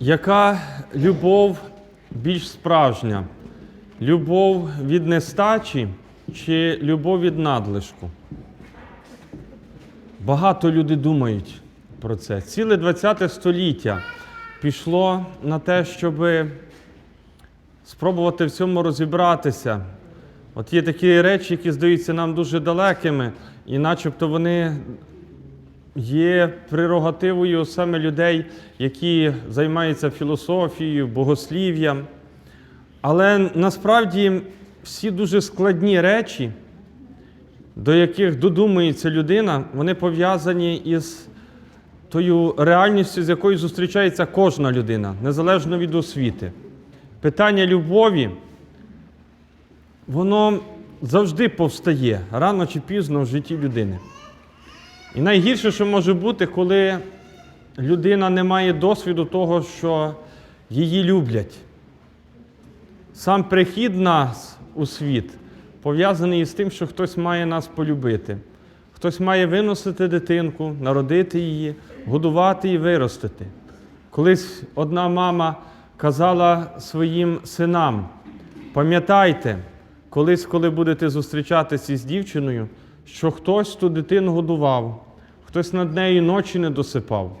Яка любов більш справжня? Любов від нестачі чи любов від надлишку? Багато людей думають про це. Ціле ХХ століття пішло на те, щоб спробувати в цьому розібратися. От є такі речі, які здаються нам дуже далекими, і начебто вони є прерогативою саме людей, які займаються філософією, богослів'ям. Але насправді всі дуже складні речі, до яких додумується людина, вони пов'язані із тою реальністю, з якою зустрічається кожна людина, незалежно від освіти. Питання любові, воно завжди повстає рано чи пізно в житті людини. І найгірше, що може бути, коли людина не має досвіду того, що її люблять. Сам прихід нас у світ пов'язаний із тим, що хтось має нас полюбити. Хтось має виносити дитинку, народити її, годувати і виростити. Колись одна мама казала своїм синам: пам'ятайте, колись, коли будете зустрічатися із дівчиною, що хтось ту дитину годував, хтось над нею ночі не досипав,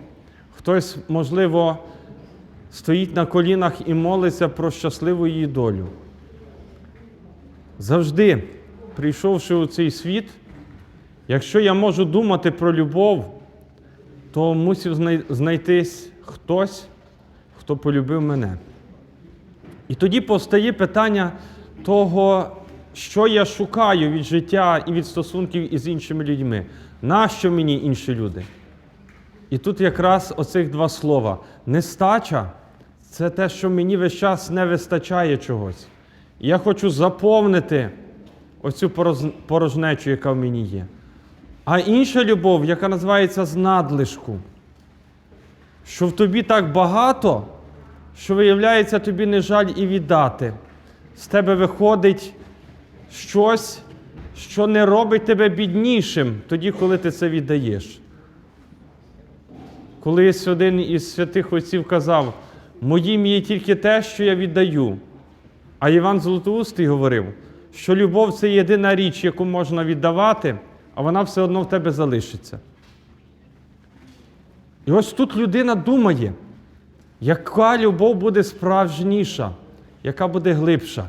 хтось, можливо, стоїть на колінах і молиться про щасливу її долю. Завжди, прийшовши у цей світ, якщо я можу думати про любов, то мусив знайтись хтось, хто полюбив мене. І тоді постає питання того, що я шукаю від життя і від стосунків із іншими людьми. Нащо мені інші люди? І тут якраз оцих два слова. Нестача це те, що мені весь час не вистачає чогось. І я хочу заповнити оцю порожнечу, яка в мені є. А інша любов, яка називається з надлишку, що в тобі так багато, що виявляється, тобі не жаль і віддати. З тебе виходить щось, що не робить тебе біднішим тоді, коли ти це віддаєш. Колись один із святих отців казав: моїм є тільки те, що я віддаю. А Іван Золотоустий говорив, що любов це єдина річ, яку можна віддавати, а вона все одно в тебе залишиться. І ось тут людина думає, яка любов буде справжніша, яка буде глибша.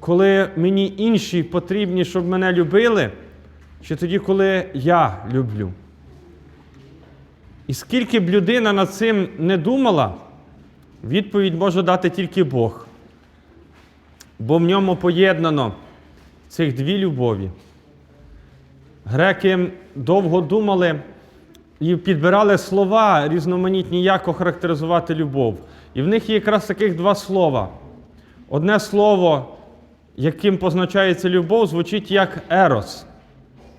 Коли мені інші потрібні, щоб мене любили, чи тоді, коли я люблю. І скільки б людина над цим не думала, відповідь може дати тільки Бог. Бо в ньому поєднано цих дві любові. Греки довго думали і підбирали слова різноманітні, як охарактеризувати любов. І в них є якраз таких два слова. Одне слово, яким позначається любов, звучить як ерос,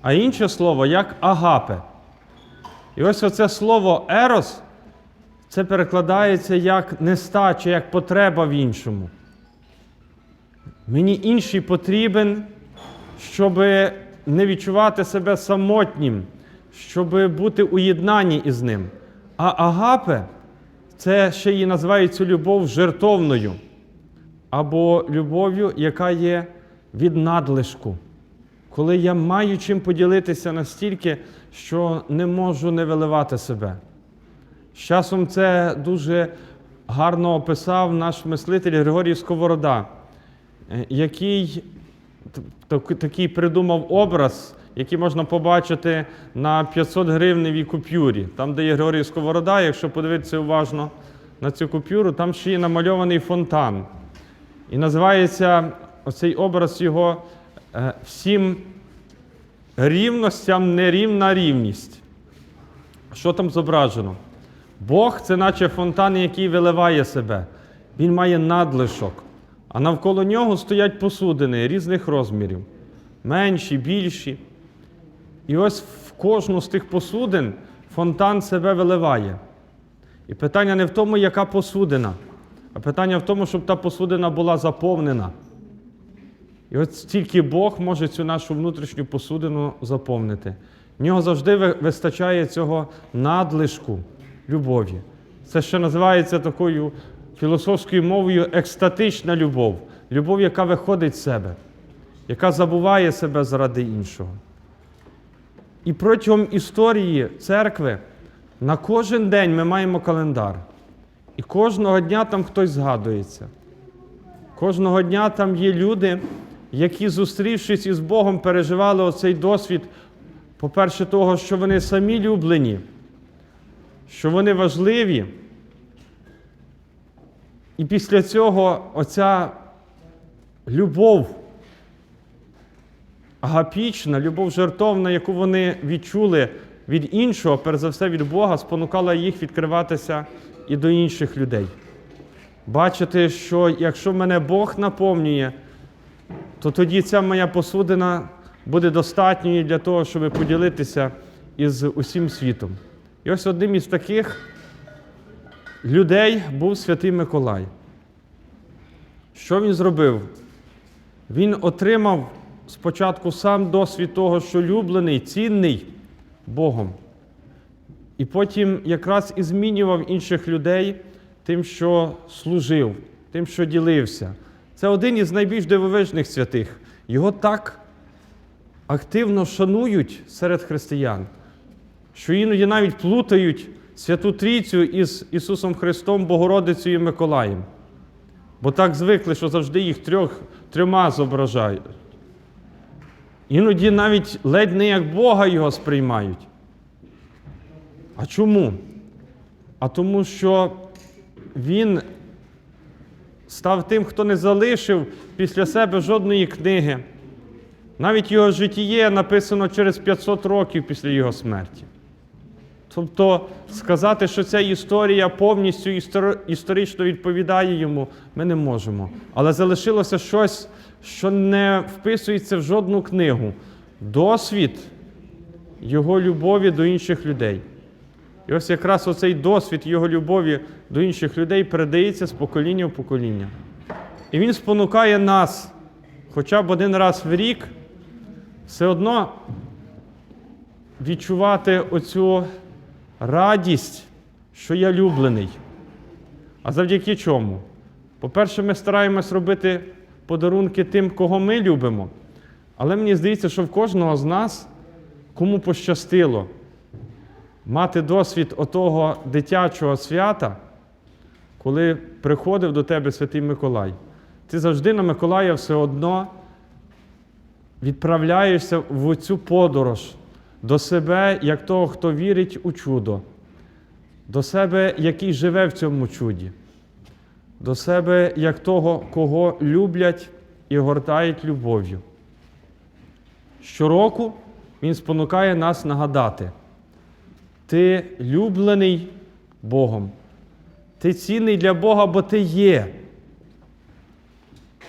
а інше слово як агапе. І ось оце слово ерос, це перекладається як нестача, як потреба в іншому. Мені інший потрібен, щоб не відчувати себе самотнім, щоб бути у єднанні із ним. А агапе це ще її називають цю любов жертовною, або любов'ю, яка є від надлишку. Коли я маю чим поділитися настільки, що не можу не виливати себе. З часом це дуже гарно описав наш мислитель Григорій Сковорода, е, який такий придумав образ, який можна побачити на 500 гривневій купюрі. Там, де є Григорій Сковорода, якщо подивитися уважно на цю купюру, там ще є намальований фонтан. І називається оцей образ його е, всім рівностям нерівна рівність. Що там зображено? Бог це наче фонтан, який виливає себе. Він має надлишок. А навколо нього стоять посудини різних розмірів, менші, більші. І ось в кожну з тих посудин фонтан себе виливає. І питання не в тому, яка посудина, а питання в тому, щоб та посудина була заповнена. І от тільки Бог може цю нашу внутрішню посудину заповнити. В нього завжди вистачає цього надлишку любові. Це ще називається такою філософською мовою екстатична любов. Любов, яка виходить з себе, яка забуває себе заради іншого. І протягом історії церкви на кожен день ми маємо календар. І кожного дня там хтось згадується. Кожного дня там є люди, які, зустрівшись із Богом, переживали оцей досвід, по-перше, того, що вони самі люблені, що вони важливі. І після цього оця любов агапічна, любов жертовна, яку вони відчули від іншого, перш за все від Бога, спонукала їх відкриватися і до інших людей. Бачити, що якщо мене Бог наповнює, то тоді ця моя посудина буде достатньою для того, щоб поділитися із усім світом. І ось одним із таких людей був святий Миколай. Що він зробив? Він отримав спочатку сам досвід того, що люблений, цінний Богом. І потім якраз і змінював інших людей тим, що служив, тим, що ділився. Це один із найбільш дивовижних святих. Його так активно шанують серед християн, що іноді навіть плутають Святу Трійцю із Ісусом Христом, Богородицею і Миколаєм. Бо так звикли, що завжди їх трьох, трьома зображають. Іноді навіть ледь не як Бога його сприймають. А чому? А тому, що він став тим, хто не залишив після себе жодної книги. Навіть його житіє написано через 500 років після його смерті. Тобто сказати, що ця історія повністю історично відповідає йому, ми не можемо. Але залишилося щось, що не вписується в жодну книгу. Досвід його любові до інших людей. І ось якраз оцей досвід його любові до інших людей передається з покоління в покоління. І він спонукає нас хоча б один раз в рік все одно відчувати оцю радість, що я люблений. А завдяки чому? По-перше, ми стараємось робити подарунки тим, кого ми любимо. Але мені здається, що в кожного з нас, кому пощастило мати досвід отого дитячого свята, коли приходив до тебе Святий Миколай, ти завжди на Миколая все одно відправляєшся в цю подорож до себе, як того, хто вірить у чудо, до себе, який живе в цьому чуді, до себе, як того, кого люблять і гортають любов'ю. Щороку він спонукає нас нагадати. Ти люблений Богом. Ти цінний для Бога, бо ти є.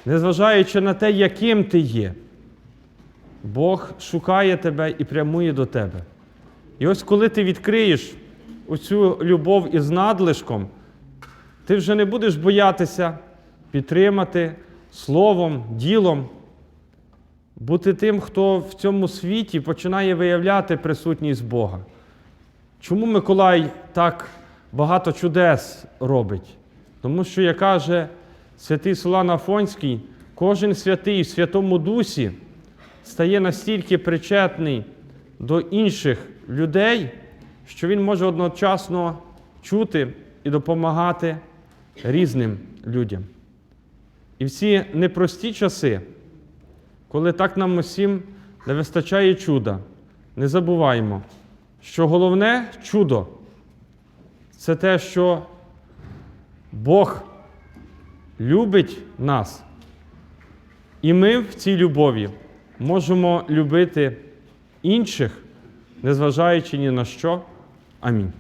Незважаючи на те, яким ти є, Бог шукає тебе і прямує до тебе. І ось коли ти відкриєш оцю любов із надлишком, ти вже не будеш боятися підтримати словом, ділом, бути тим, хто в цьому світі починає виявляти присутність Бога. Чому Миколай так багато чудес робить? Тому що, як каже святий Солан Афонський, кожен святий в Святому Дусі стає настільки причетний до інших людей, що він може одночасно чути і допомагати різним людям. І в ці непрості часи, коли так нам усім не вистачає чуда, не забуваємо, що головне чудо це те, що Бог любить нас. І ми в цій любові можемо любити інших, незважаючи ні на що. Амінь.